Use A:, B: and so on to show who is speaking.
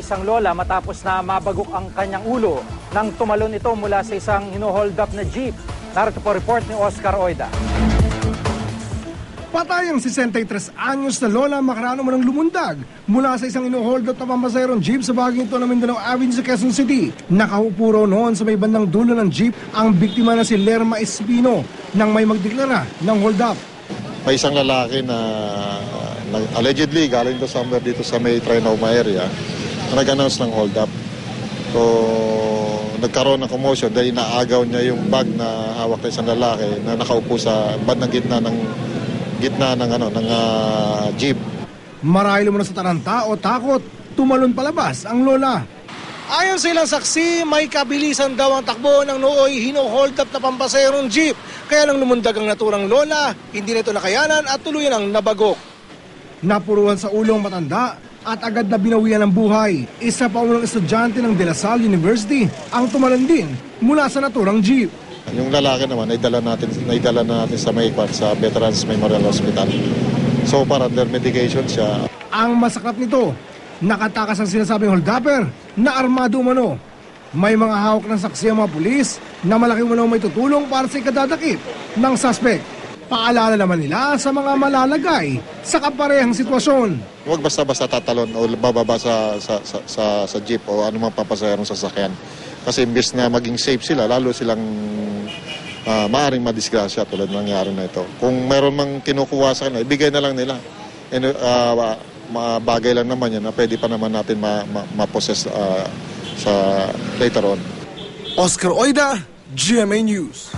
A: isang lola matapos na mabagok ang kanyang ulo nang tumalon ito mula sa isang hino-hold up na jeep. Narito po report ni Oscar Oida.
B: Patay ang 63 anyos na lola makarano mo ng lumundag mula sa isang inuhold up na pamasaherong jeep sa baging ito ng Mindanao Avenue sa Quezon City. Nakaupo raw noon sa may bandang dulo ng jeep ang biktima na si Lerma Espino nang may magdeklara ng hold up.
C: May isang lalaki na, na allegedly galing to somewhere dito sa may Trinoma area nag-announce ng hold up. So, nagkaroon ng commotion dahil inaagaw niya yung bag na hawak ng isang lalaki na nakaupo sa bandang gitna ng gitna ng ano ng ah, jeep.
B: Marahil mo sa taranta o takot, tumalon palabas ang lola. Ayon sa ilang saksi, may kabilisan daw ang takbo ng nooy hino-hold up na pampaserong jeep. Kaya nang lumundag ang naturang lola, hindi nito nakayanan at tuluyan ang nabagok. Napuruhan sa ulong matanda at agad na binawian ng buhay. Isa pa unang estudyante ng De La Salle University ang tumalon din mula sa naturang jeep.
C: Yung lalaki naman ay dala natin naidala na natin sa may sa Veterans Memorial Hospital. So para under medication siya.
B: Ang masaklap nito, nakatakas ang sinasabing holdupper na armado umano. May mga hawak ng saksi ang mga pulis na malaki umano may tutulong para sa ikadadakip ng suspect. Paalala naman nila sa mga malalagay sa kaparehang sitwasyon.
C: Huwag basta-basta tatalon o bababa sa, sa, sa, sa, sa jeep o anumang papasaherong sasakyan. Kasi imbes na maging safe sila, lalo silang uh, maaaring madisgrasya tulad ng nangyari na ito. Kung meron mang kinukuha sa kanila, ibigay na lang nila. And, uh, mga bagay lang naman yan na pwede pa naman natin ma, ma, ma-possess uh, sa later on.
B: Oscar Oida, GMA News.